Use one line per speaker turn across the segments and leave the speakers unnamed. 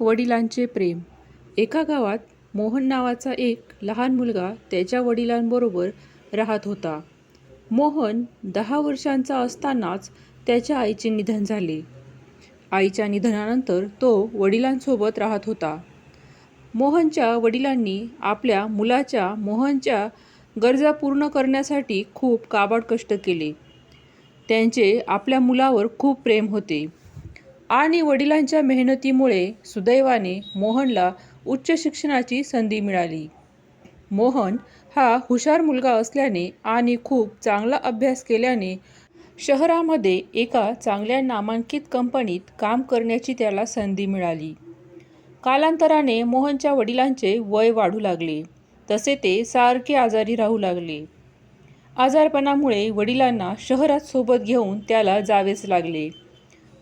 वडिलांचे प्रेम. एका गावात मोहन नावाचा एक लहान मुलगा त्याच्या वडिलांबरोबर राहत होता. मोहन दहा वर्षांचा असतानाच त्याच्या आईचे निधन झाले. आईच्या निधनानंतर तो वडिलांसोबत राहत होता. मोहनच्या वडिलांनी आपल्या मुलाच्या मोहनच्या गरजा पूर्ण करण्यासाठी खूप काबाड कष्ट केले. त्यांचे आपल्या मुलावर खूप प्रेम होते. आणि वडिलांच्या मेहनतीमुळे सुदैवाने मोहनला उच्च शिक्षणाची संधी मिळाली. मोहन हा हुशार मुलगा असल्याने आणि खूप चांगला अभ्यास केल्याने शहरामध्ये एका चांगल्या नामांकित कंपनीत काम करण्याची त्याला संधी मिळाली. कालांतराने मोहनच्या वडिलांचे वय वाढू लागले. तसे ते सारखे आजारी राहू लागले. आजारपणामुळे वडिलांना शहरात सोबत घेऊन त्याला जावेच लागले.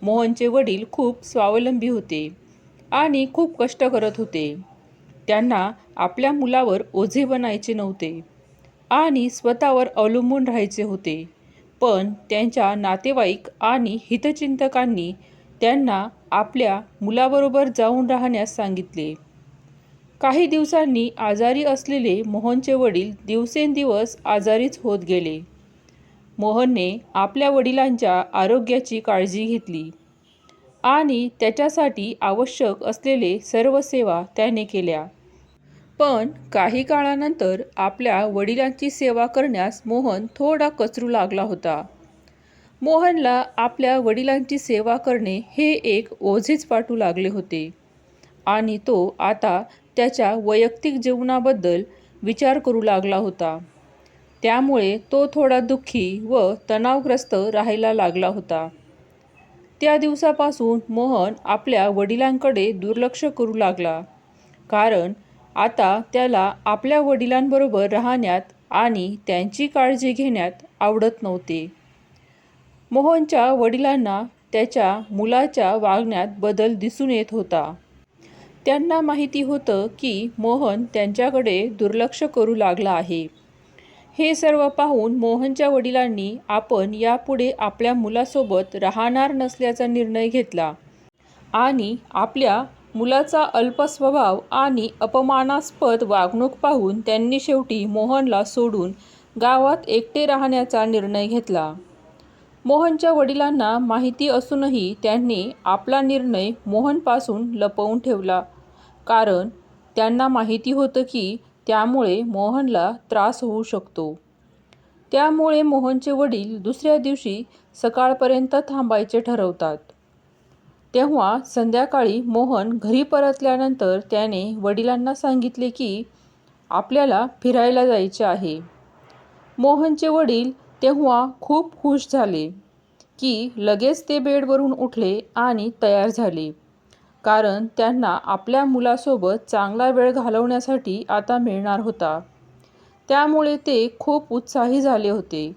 मोहनचे वडील खूप स्वावलंबी होते आणि खूप कष्ट करत होते. त्यांना आपल्या मुलावर ओझे बनायचे नव्हते आणि स्वतःवर अवलंबून राहायचे होते. पण त्यांच्या नातेवाईक आणि हितचिंतकांनी त्यांना आपल्या मुलाबरोबर जाऊन राहण्यास सांगितले. काही दिवसांनी आजारी असलेले मोहनचे वडील दिवसेंदिवस आजारीच होत गेले. मोहनने आपल्या वडिलांच्या आरोग्याची काळजी घेतली आणि त्याच्यासाठी आवश्यक असलेले सर्व सेवा त्याने केल्या. पण काही काळानंतर आपल्या वडिलांची सेवा करण्यास मोहन थोडा कचरू लागला होता. मोहनला आपल्या वडिलांची सेवा करणे हे एक ओझेच वाटू लागले होते आणि तो आता त्याच्या वैयक्तिक जीवनाबद्दल विचार करू लागला होता. त्यामुळे तो थोडा दुःखी व तणावग्रस्त राहायला लागला होता. त्या दिवसापासून मोहन आपल्या वडिलांकडे दुर्लक्ष करू लागला. कारण आता त्याला आपल्या वडिलांबरोबर राहण्यात आणि त्यांची काळजी घेण्यात आवडत नव्हते. मोहनच्या वडिलांना त्याच्या मुलाच्या वागण्यात बदल दिसून येत होता. त्यांना माहिती होतं की मोहन त्यांच्याकडे दुर्लक्ष करू लागला आहे. हे सर्व पाहून मोहनच्या वडिलांनी आपण यापुढे आपल्या मुलासोबत राहणार नसल्याचा निर्णय घेतला. आणि आपल्या मुलाचा अल्प स्वभाव आणि अपमानास्पद वागणूक पाहून त्यांनी शेवटी मोहनला सोडून गावात एकटे राहण्याचा निर्णय घेतला. मोहनच्या वडिलांना माहिती असूनही त्यांनी आपला निर्णय मोहनपासून लपवून ठेवला. कारण त्यांना माहिती होतं की त्यामुळे मोहनला त्रास होऊ शकतो. त्यामुळे मोहनचे वडील दुसऱ्या दिवशी सकाळपर्यंत थांबायचे ठरवतात. तेव्हा संध्याकाळी मोहन घरी परतल्यानंतर त्याने वडिलांना सांगितले की आपल्याला फिरायला जायचे आहे. मोहनचे वडील तेव्हा खूप खुश झाले की लगेच ते बेडवरून उठले आणि तयार झाले. कारण त्यांना आपल्या मुलासोबत चांगला वेळ घालवण्यासाठी आता मिळणार होता. त्यामुळे ते खूप उत्साही झाले होते.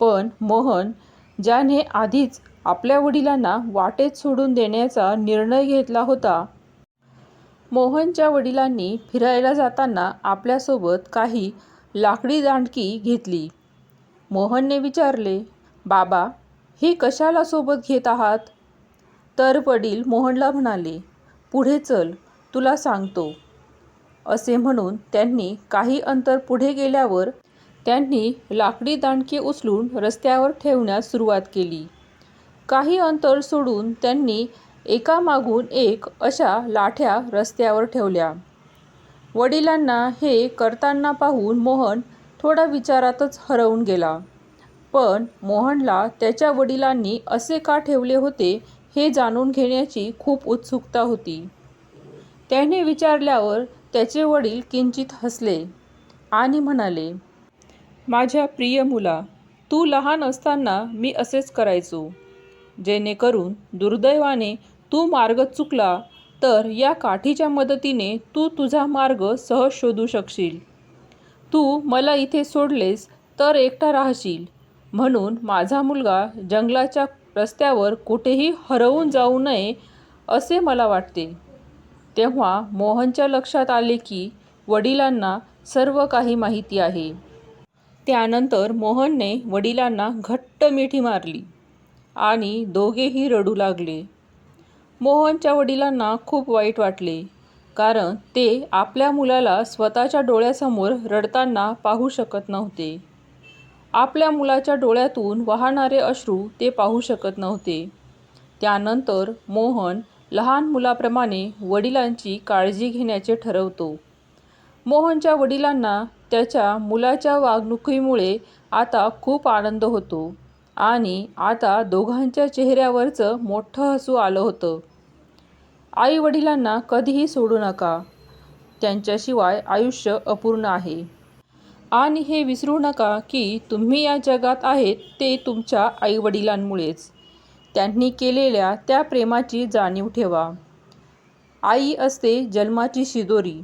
पण मोहन ज्याने आधीच आपल्या वडिलांना वाटेत सोडून देण्याचा निर्णय घेतला होता मोहनच्या वडिलांनी फिरायला जाताना आपल्यासोबत काही लाकडी दांडकी घेतली. मोहनने विचारले बाबा हे कशाला सोबत घेत आहात? तर वडील मोहनला म्हणाले पुढे चल तुला सांगतो. असे म्हणून त्यांनी काही अंतर पुढे गेल्यावर त्यांनी लाकडी दांडकी उचलून रस्त्यावर ठेवण्यास सुरुवात केली. काही अंतर सोडून त्यांनी एकामागून एक अशा लाठ्या रस्त्यावर ठेवल्या. वडिलांना हे करताना पाहून मोहन थोडा विचारातच हरवून गेला. पण मोहनला त्याच्या वडिलांनी असे का ठेवले होते हे जाणून घेण्याची खूप उत्सुकता होती. त्याने विचारल्यावर त्याचे वडील किंचित हसले आणि म्हणाले माझ्या प्रिय मुला तू लहान असताना मी असेच करायचो. जेणेकरून दुर्दैवाने तू मार्ग चुकला तर या काठीच्या मदतीने तू तुझा मार्ग सहज शोधू शकशील. तू मला इथे सोडलेस तर एकटा राहशील. म्हणून माझा मुलगा जंगलाच्या रस्त्यावर कुठेही हरवून जाऊ नये असे मला वाटते. तेव्हा मोहनच्या लक्षात आले की वडिलांना सर्व काही माहिती आहे. त्यानंतर मोहनने वडिलांना घट्ट मिठी मारली आणि दोघेही रडू लागले. मोहनच्या वडिलांना खूप वाईट वाटले कारण ते आपल्या मुलाला स्वतःच्या डोळ्यासमोर रडताना पाहू शकत नव्हते. आपल्या मुलाच्या डोळ्यातून वाहणारे अश्रू ते पाहू शकत नव्हते. त्यानंतर मोहन लहान मुलाप्रमाणे वडिलांची काळजी घेण्याचे ठरवतो. मोहनच्या वडिलांना त्याच्या मुलाच्या वागणुकीमुळे आता खूप आनंद होतो आणि आता दोघांच्या चेहऱ्यावरचं मोठं हसू आलं होतं. आई वडिलांना कधीही सोडू नका. त्यांच्याशिवाय आयुष्य अपूर्ण आहे. आणि हे विसरू नका की तुम्ही या जगात आहेत ते तुमच्या आईवडिलांमुळेच. त्यांनी केलेल्या त्या प्रेमाची जाणीव ठेवा. आई असते जन्माची शिदोरी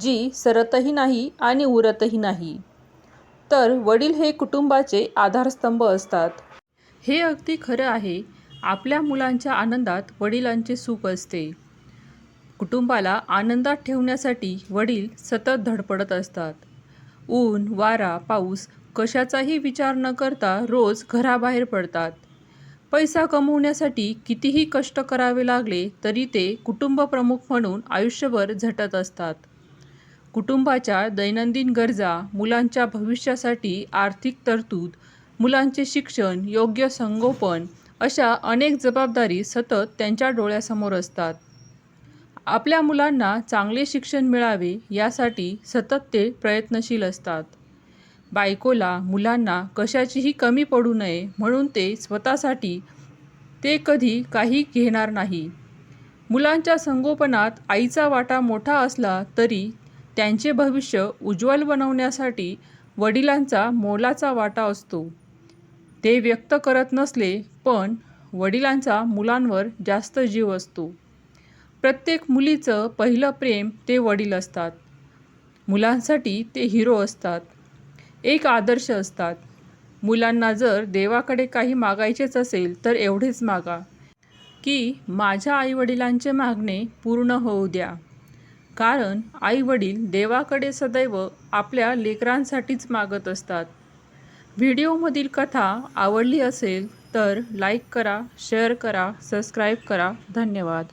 जी सरतही नाही आणि उरतही नाही. तर वडील हे कुटुंबाचे आधारस्तंभ असतात. हे अगदी खरं आहे. आपल्या मुलांच्या आनंदात वडिलांचे सुख असते. कुटुंबाला आनंदात ठेवण्यासाठी वडील सतत धडपडत असतात. ऊन वारा पाऊस कशाचाही विचार न करता रोज घराबाहेर पडतात. पैसा कमवण्यासाठी कितीही कष्ट करावे लागले तरी ते कुटुंबप्रमुख म्हणून आयुष्यभर झटत असतात. कुटुंबाच्या दैनंदिन गरजा मुलांच्या भविष्यासाठी आर्थिक तरतूद मुलांचे शिक्षण योग्य संगोपन अशा अनेक जबाबदारी सतत त्यांच्या डोळ्यासमोर असतात. आपल्या मुलांना चांगले शिक्षण मिळावे यासाठी सतत ते प्रयत्नशील असतात. बायकोला मुलांना कशाचीही कमी पडू नये म्हणून ते स्वतःसाठी ते कधी काही घेणार नाही. मुलांच्या संगोपनात आईचा वाटा मोठा असला तरी त्यांचे भविष्य उज्ज्वल बनवण्यासाठी वडिलांचा मोलाचा वाटा असतो. ते व्यक्त करत नसले पण वडिलांचा मुलांवर जास्त जीव असतो. प्रत्येक मुलीचं पहिलं प्रेम ते वडील असतात. मुलांसाठी ते हिरो असतात. एक आदर्श असतात. मुलांना जर देवाकडे काही मागायचेच असेल तर एवढेच मागा. की माझ्या आईवडिलांचे मागणे पूर्ण होऊ द्या. कारण आईवडील देवाकडे सदैव आपल्या लेकरांसाठीच मागत असतात. व्हिडिओमधील कथा आवडली असेल तर लाईक करा शेअर करा सबस्क्राईब करा. धन्यवाद.